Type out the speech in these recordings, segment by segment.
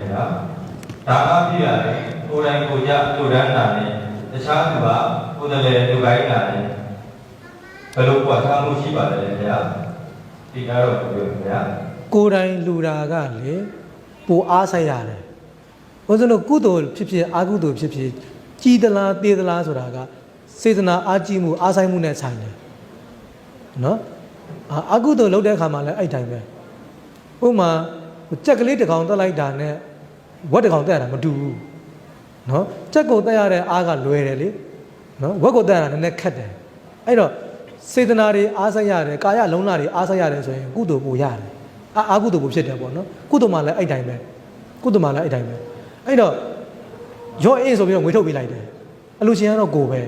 ဒါဒါအပြည့်ရတယ်ကိုယ်တိုင်ကိုယ်ကြလူဒန်းတာနဲ့တခြားသူကကိုယ်တည်းလူကိုင်းတာနဲ့ဘယ်လိုကွာခြားမှုရှိပါလဲခင်ဗျာဒီကတော့ပြောခင်ဗျာကိုယ်တိုင်လူတာကလေပိုအားဆိုင်ရတယ်ဘုရားတို့ကုသိုလ်ဖြစ်ဖြစ်အာကုသိုလ်ဖြစ်ဖြစ်ကြီးသလားတေးသလားဆိုတာကစေတနာအားကြီးမှုအားဆိုင်မှုနဲ့ဆိုင်တယ်နော်အာအာကုသိုလ်လုပ်တဲ့အခါမှာလည်းအဲ့တိုင်းပဲဥပမာကြက်ကလေးတစ်ကောင်တက်လိုက်တာနဲ့ ဝက်တစ်ကောင်တက်ရတာမတူဘူးနော်ကြက်ကိုတက်ရတဲ့အားကလွယ်တယ်လေနော်ဝက်ကိုတက်ရတာနည်းနည်းခက်တယ်အဲ့တော့စေတနာတွေအားဆိုင်ရတယ်ကာယလုံးလာတွေအားဆိုင်ရတယ်ဆိုရင်ကုသိုလ်ပိုရတယ်အာအာကုသိုလ်ပိုဖြစ်တယ်ပေါ့နော်ကုသိုလ်မှလည်းအဲ့တိုင်းပဲကုသိုလ်မှလည်းအဲ့တိုင်းပဲအဲ့တော့ရော့အေးဆိုပြီးတော့ငွေထုတ်ပေးလိုက်တယ်အလူရှင်ကတော့ကိုပဲ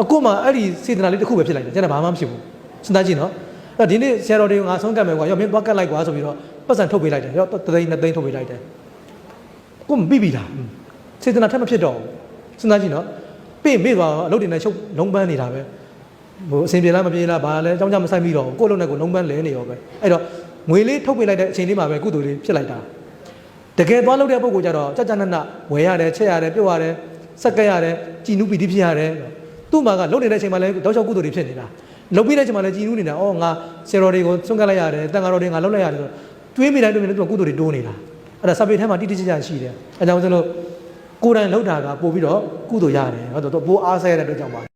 အခုမှအဲ့ဒီစေတနာလေးတစ်ခုပဲဖြစ်လိုက်တယ်ကျန်တာဘာမှမဖြစ်ဘူးစဉ်းစားကြည့်နော်အဲ့တော့ဒီနေ့ဆရာတော်တွေကိုငါဆုံးကတ်မယ်ကွာရော့မင်းသွားကတ်လိုက်ကွာဆိုပြီးတော့ပတ်စံထုတ်ပေးလိုက်တယ်ရော့တသိန်းနှစ်သိန်းထုတ်ပေးလိုက်တယ် ကိုမပြီးပြီလားစေတနာထက်မဖြစ်တော့ဘူးစဉ်းစားကြည့်နော်ပြီးပြီးသွားအလုပ်တွေနဲ့ချုပ်လုံးပန်းနေတာပဲဟိုအဆင်ပြေလားမပြေလားဘာလဲအကြောင်းကြောင့်မဆိုင်ပြီးတော့ကိုယ့်လုံးနဲ့ကိုယ်လုံးပန်းလဲနေရောပဲအဲ့တော့ငွေလေးထုတ်ပေးလိုက်တဲ့အချိန်လေးမှာပဲကုသိုလ်လေးဖြစ်လိုက်တာတကယ်သွားလုပ်တဲ့ပုံကိုကြတော့ကြကြနနဝယ်ရတယ်ချက်ရတယ်ပြုတ်ရတယ်စက်ကက်ရတယ်ကြည်နူးပီတိဖြစ်ရတယ်သူ့မှာကလုပ်နေတဲ့အချိန်မှာလည်းတောက်ချောက်ကုသိုလ်တွေဖြစ်နေတာလုပ်ပြီးတဲ့အချိန်မှာလည်းကြည်နူးနေတာအော်ငါဆယ်တော်တွေကိုစွန့်ကပ်လိုက်ရတယ်တန်ဃာတော်တွေငါလုပ်လိုက်ရတယ်ဆိုတော့တွေးမိတိုင်းတွေးမိတိုင်းသူကကုသိုလ်တွေတိုးနေတာ အဲ့ဒါစပေထဲမှာတိတိကျကျရှိတယ်အဲကြောင့်ကျွန်တော်ကိုယ်တိုင်လှုပ်တာကပို့ပြီးတော့ကုသိုလ်ရတယ်ဟုတ်တော့ပို့အားဆဲရတဲ့အတွက်ကြောင့်ပါ